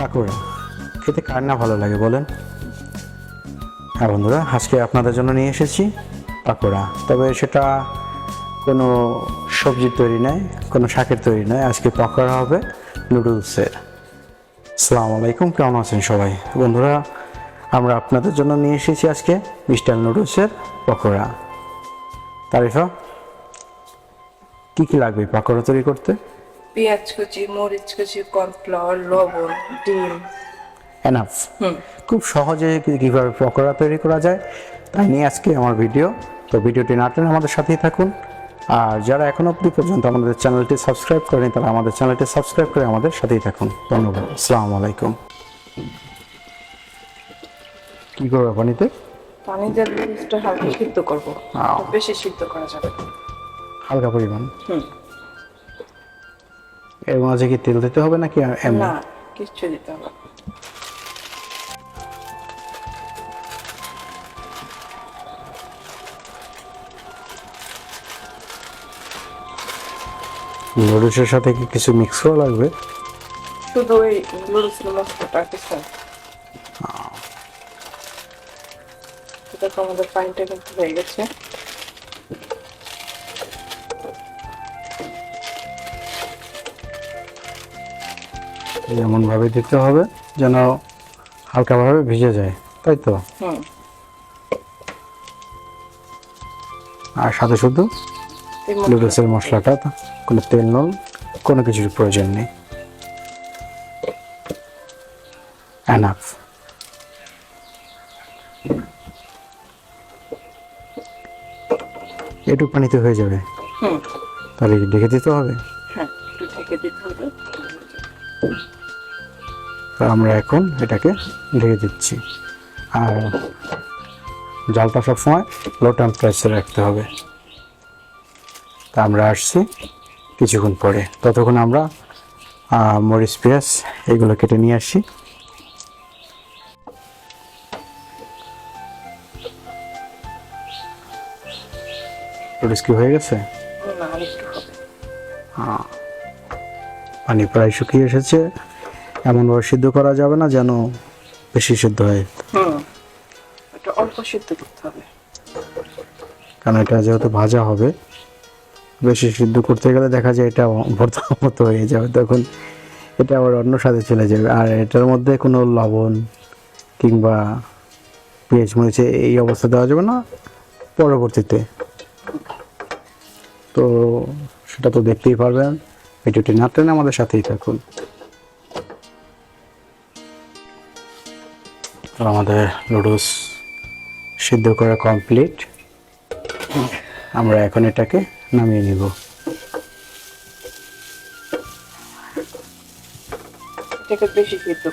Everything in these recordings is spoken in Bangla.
পাকোড়া খেতে কার না ভালো লাগে বলেন? হ্যাঁ বন্ধুরা, আজকে আপনাদের জন্য নিয়ে এসেছি পাকোড়া। তবে সেটা কোনো সবজির তৈরি নয়, কোনো শাকের তৈরি নয়। আজকে পাকোড়া হবে নুডলসের। আসসালামু আলাইকুম, কেমন আছেন সবাই? বন্ধুরা, আমরা আপনাদের জন্য নিয়ে এসেছি আজকে মিস্টার নুডলসের পকোড়া। তারিফা, কী কী লাগবে পাকোড়া তৈরি করতে? পেঁয়াজ কুচি মরিচ কুচি কর্নফ্লাওয়ার লবণ ডিম। এনাফ খুব সহজে কীভাবে পকোড়া তৈরি করা যায় তাই নিয়ে আজকে আমার ভিডিও। তো ভিডিওটি না টেনে আমাদের সাথেই থাকুন। আর যারা এখনও অবধি পর্যন্ত আমাদের চ্যানেলটি সাবস্ক্রাইব করেনি তারা আমাদের চ্যানেলটি সাবস্ক্রাইব করে আমাদের সাথেই থাকুন। ধন্যবাদ। আসসালামু আলাইকুম। কি করবে পানিতে? পানি দিয়ে হালকা সিদ্ধ করব। বেশি সিদ্ধ করা যাবে হালকা পরিমাণ। হুম। এর মাঝে কি তেল দিতে হবে নাকি এমনি? না কিচ্ছু দিতে হবে নুডলসের সাথে কি কিছু মিক্স করা লাগবে? শুধু ওই নুডলসের মশলাটা কিছু। না। দেখো আমাদের পানিটা কিন্তু হয়ে গেছে। এমন ভাবে দিতে হবে যেন হালকাভাবে ভিজে যায় তাই তো? আর সাথে শুধু নুডলসের মশলাটা। কোনো তেল নুন কোনো কিছুর প্রয়োজন নেই। এনাফ এটুক পানিতে হয়ে যাবে। তাহলে ডেকে দিতে হবে? আমরা এখন এটাকে ঢেকে দিচ্ছি। আর জালটা সবসময় লো টেম্পারেচারে রাখতে হবে। তা আমরা আসছি কিছুক্ষণ পরে। ততক্ষণ আমরা মরিচ পেঁয়াজ এগুলো কেটে নিয়ে আসি। মরিচ কি হয়ে গেছে? পানি প্রায় শুকিয়ে এসেছে। এমনভাবে সিদ্ধ করা যাবে না যেন বেশি সিদ্ধ হয়। এটা অল্প সিদ্ধ করতে হবে। কারণ এটা যেহেতু ভাজা হবে বেশি সিদ্ধ করতে গেলে দেখা যায় এটা ভর্তা মতো হয়ে যাবে। তখন এটা আবার অন্য স্বাদে চলে যাবে। আর এটার মধ্যে কোনো লবণ কিংবা পেঁয়াজ মরিচে এই অবস্থা দেওয়া যাবে না পরবর্তীতে। তো সেটা তো দেখতেই পারবেন। ভিডিওটি না টেনে আমাদের সাথেই থাকুন। তো আমাদের নুডলস সিদ্ধ করা কমপ্লিট আমরা এখন এটাকে নামিয়ে নিব। এটাকে বেশি সিদ্ধ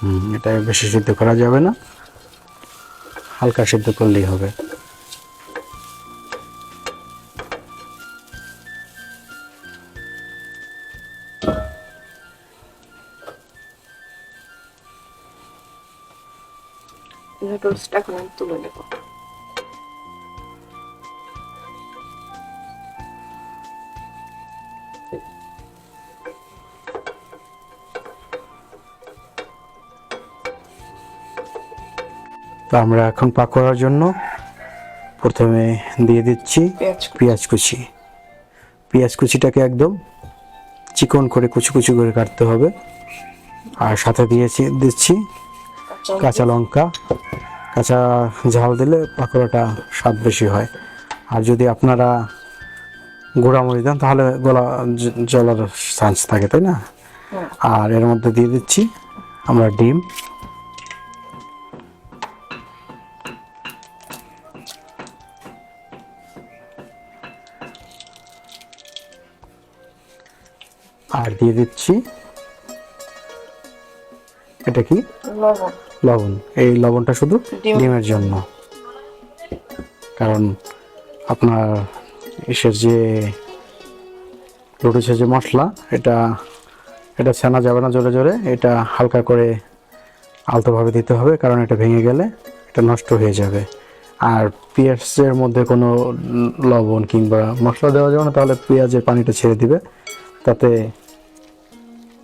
হুম, এটা বেশি সিদ্ধ করা যাবে না। হালকা সিদ্ধ করলেই হবে। নুডলসটা এখন আমি তুলে নেব। আমরা এখন পাকোড়ার জন্য প্রথমে দিয়ে দিচ্ছি পেঁয়াজ কুচি। পেঁয়াজ কুচিটাকে একদম চিকন করে কুচি কুচি করে কাটতে হবে। আর সাথে দিয়েছি দিচ্ছি কাঁচা লঙ্কা। কাঁচা ঝাল দিলে পাকোড়াটা স্বাদ বেশি হয়। আর যদি আপনারা গোড়ামরি দেন তাহলে গলা জ- জ্বলার চান্স থাকে তাই না? আর এর মধ্যে দিয়ে দিচ্ছি আমরা ডিম। আর দিয়ে দিচ্ছি এটা কি? লবণ। লবণ। এই লবণটা শুধু ডিম- ডিমের জন্য। কারণ আপনার এসের যে রুটিসের যে মশলা এটা এটা ছানা যাবে না জোরে জোরে এটা হালকা করে আলতোভাবে দিতে হবে কারণ এটা ভেঙে গেলে এটা নষ্ট হয়ে যাবে। আর পেঁয়াজের মধ্যে কোনো লবণ কিংবা মশলা দেওয়া যাবে না তাহলে পেঁয়াজের পানিটা ছেড়ে দিবে। তাতে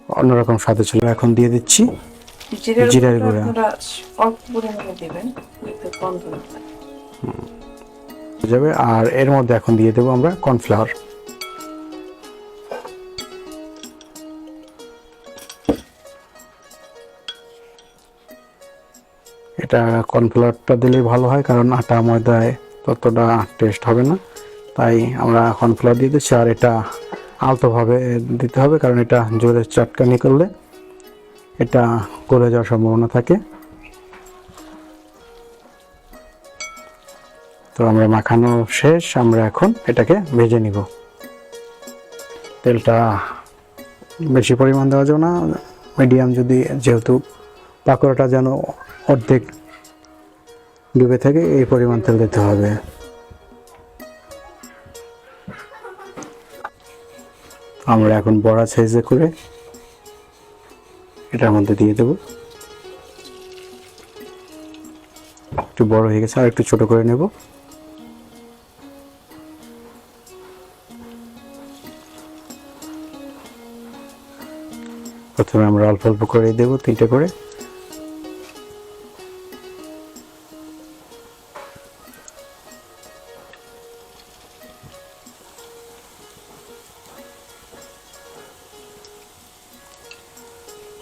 অন্যরকম স্বাদে ছিল এখন দিয়ে দিচ্ছি। জিরের গুঁড়া। আপনারা অল্প পরিমাণে দেবেন যাবে। আর এর মধ্যে এখন দিয়ে দেবো আমরা কর্নফ্লাওয়ার। এটা কর্নফ্লাওয়ারটা দিলেই ভালো হয় কারণ আটা ময়দায় ততটা টেস্ট হবে না। তাই আমরা কর্নফ্লাওয়ার দিয়ে দিচ্ছি আর এটা আলতোভাবে দিতে হবে কারণ এটা জোরে চাটকানি করলে এটা গলে যাওয়ার সম্ভাবনা থাকে। তো আমরা মাখানো শেষ, আমরা এখন এটাকে ভেজে নিব। তেলটা বেশি পরিমাণ দেওয়া যাবে না মিডিয়াম যদি, যেহেতু পাকোড়াটা যেন অর্ধেক ডুবে থাকে, এই পরিমাণ তেল দিতে হবে। আমরা এখন বড়া সাইজে করে এটার মধ্যে দিয়ে দেব। একটু বড় হয়ে গেছে, আর একটু ছোট করে নেব। প্রথমে আমরা অল্প অল্প করে দেবো, তিনটে করে।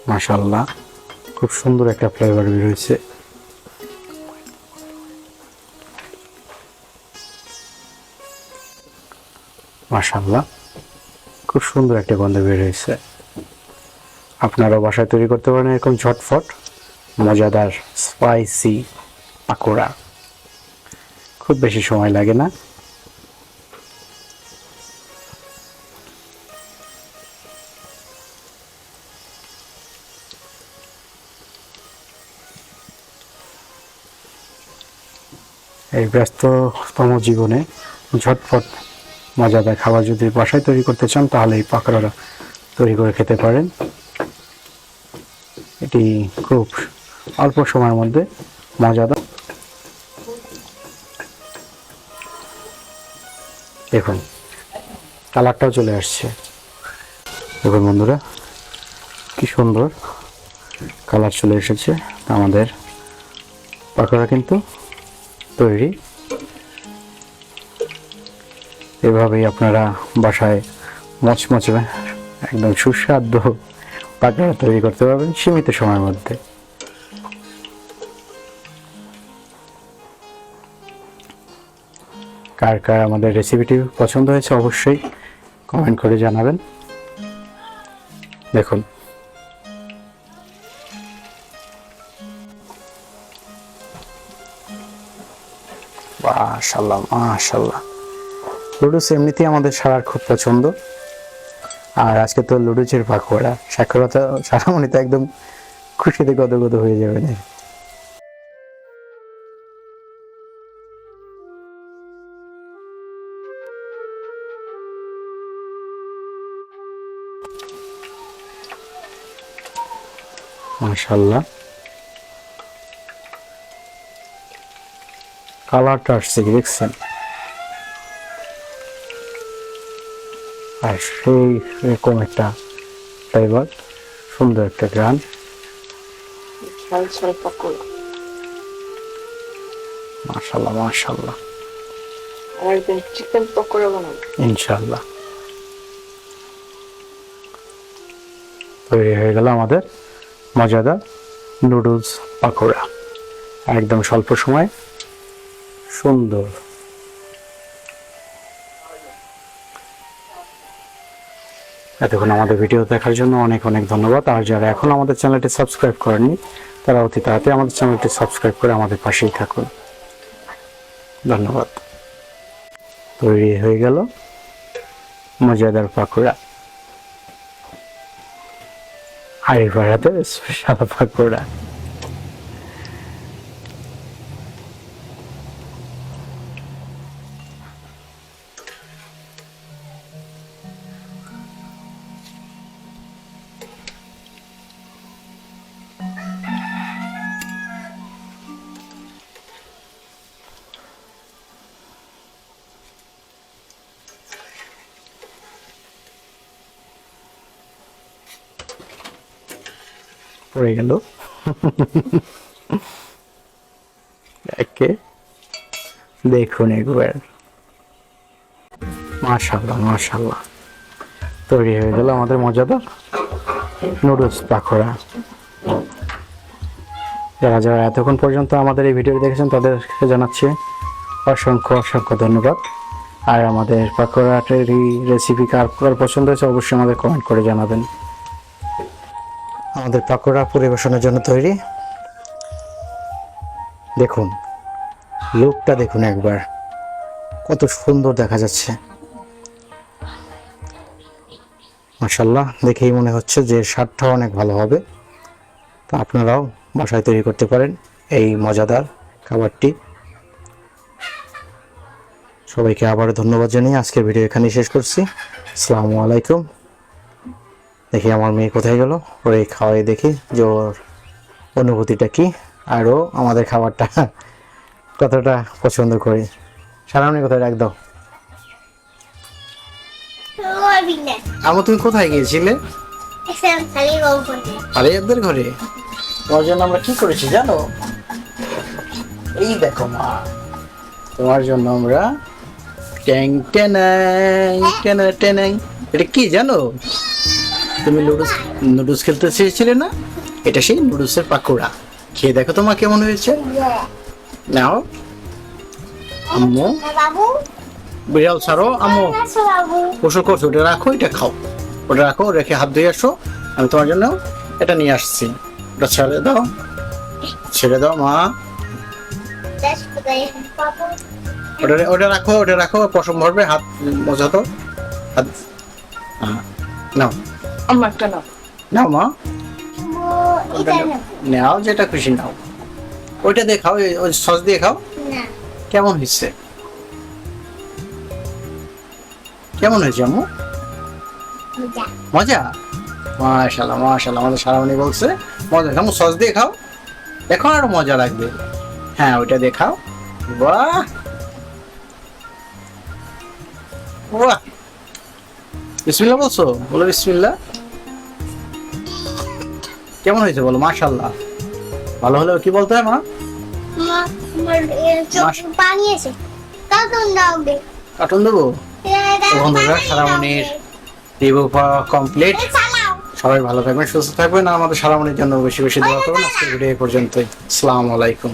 মাশাল্লাহ খুব সুন্দর একটা ফ্লেভার বেরোয়েছে মাশাল্লাহ খুব সুন্দর একটা গন্ধ বের হয়েছে। আপনারাও বাসায় তৈরি করতে পারেন এরকম ঝটফট, মজাদার স্পাইসি পাকোড়া। খুব বেশি সময় লাগে না। এই ব্যস্ততম জীবনে ঝটফট মজাদার খাবার যদি বাসায় তৈরি করতে চান, তাহলে এই পাকোড়া তৈরি করে খেতে পারেন। এটি খুব অল্প সময়ের মধ্যে মজাদার দেখুন, কালারটাও চলে আসছে। দেখুন বন্ধুরা, কি সুন্দর কালার চলে এসেছে আমাদের পাকোড়া কিন্তু। তৈরি। এভাবেই আপনারা বাসায় মচমচে একদম সুস্বাদু পাকোড়া তৈরি করতে পারবেন সীমিত সময়ের মধ্যে। কার কার আমাদের রেসিপিটি পছন্দ হয়েছে অবশ্যই কমেন্ট করে জানাবেন। দেখুন। মাশাল্লাহ মাশাল্লাহ লুডুস এমনিতেই আমাদের সারার খুব পছন্দ। আর আজকে তো লুডুচের পাকোড়া। সাক্ষরতা, সারামণি তো একদম খুশিতে গদগদ হয়ে যাবে। না মাশাল্লাহ কালারটা আসছে কি দেখছেন? আর সেই এরকম একটা ফ্লেভার সুন্দর একটা ঝাল মাশাল্লাহ মাশাল্লাহ চিকেন পকোড়া বানাবো। ইনশাল্লাহ তৈরি হয়ে গেল আমাদের মজাদার নুডলস পাকোড়া। একদম স্বল্প সময় সুন্দর। এতক্ষণ আমাদের ভিডিও দেখার জন্য অনেক অনেক ধন্যবাদ। আর যারা এখন আমাদের চ্যানেলটি সাবস্ক্রাইব করেননি, তারা অতি তাড়াতাড়ি আমাদের চ্যানেলটি সাবস্ক্রাইব করে আমাদের পাশেই থাকুন। ধন্যবাদ। তৈরি হয়ে গেল মজাদার পাকোড়া। হাড়ি ভাড়াতে সাদা পাকোড়া। পড়ে গেল। একে দেখুন একবার। মাশাল্লাহ মাশাল্লাহ তৈরি হয়ে গেল আমাদের মজাদার নুডলস পাকোড়া। যারা যারা এতক্ষণ পর্যন্ত আমাদের এই ভিডিও দেখেছেন, তাদেরকে জানাচ্ছি অসংখ্য অসংখ্য ধন্যবাদ। আর আমাদের পাকোড়াটের এই রেসিপি কার পছন্দ হয়েছে, অবশ্যই আমাদের কমেন্ট করে জানাবেন। আমাদের পাকোড়া পরিবেশনের জন্য তৈরি। দেখুন, লুকটা দেখুন একবার। কত সুন্দর দেখা যাচ্ছে। মাসাল্লাহ দেখেই মনে হচ্ছে যে স্বাদটাও অনেক ভালো হবে। তো আপনারাও বাসায় তৈরি করতে পারেন এই মজাদার খাবারটি। সবাইকে আবার ধন্যবাদ জানিয়ে আজকের ভিডিও এখানেই শেষ করছি। আসসালামু আলাইকুম। দেখি আমার মেয়ে কোথায় গেল? ওরে খাওয়াই দেখি যে ওর অনুভূতিটা কি। আরও আমাদের খাবারটা কতটা পছন্দ করি। সারামনি কোথায় রাখ দাও। আমু তুমি কোথায় গিয়েছিলে? আলিয়াদের ঘরে। তোমার জন্য আমরা কি করেছি জানো? এই দেখো মা তোমার জন্য আমরা ট্যাং টেনাই টেনা টেনাই এটা কি জানো? তুমি নুডলস নুডলস খেলতে চেয়েছিলে না? এটা সেই নুডলসের পাকোড়া। খেয়ে দেখো তোমার কেমন হয়েছে। নাও। আম্মু। বিড়াল ছাড়ো আম্মু। গোসল করছ ওটা রাখো এটা খাও। ওটা রাখো রেখে হাত ধুয়ে আসো। আমি তোমার জন্য এটা নিয়ে আসছি। ওটা ছেড়ে দাও। ছেড়ে দাও মা। ওটা ওটা রাখো ওটা রাখো পশম ভরবে হাত মজা তো হাত হ্যাঁ, নাও। আমার একটা নাও নাও মা। নাও যেটা খুশি নাও। ওইটা দিয়ে খাও ওই সস দিয়ে খাও। কেমন হয়েছে? কেমন হয়েছে আম্মু? মজা। মাশাল্লাহ মাশাল্লাহ আমাদের সারামণি বলছে মজা খাও সস দিয়ে খাও। এখন আরও মজা লাগবে। হ্যাঁ ওইটা দিয়ে খাও। বাহ! বাহ! বিসমিল্লাহ বলছো? বলো বিসমিল্লাহ। কেমন হয়েছে বলো? মাশাল্লাহ ভালো হলেও কি বলতে হয় মা? পানি আছে কার্টুন দাও গে। কার্টুন দেবো? তো বন্ধুরা সারামণির রিভিউ কমপ্লিট সবাই ভালো থাকবেন সুস্থ থাকবেন আর আমাদের সারামণির জন্য বেশি বেশি দোয়া করবেন। আজকের ভিডিও এই পর্যন্তই। আসসালামু আলাইকুম।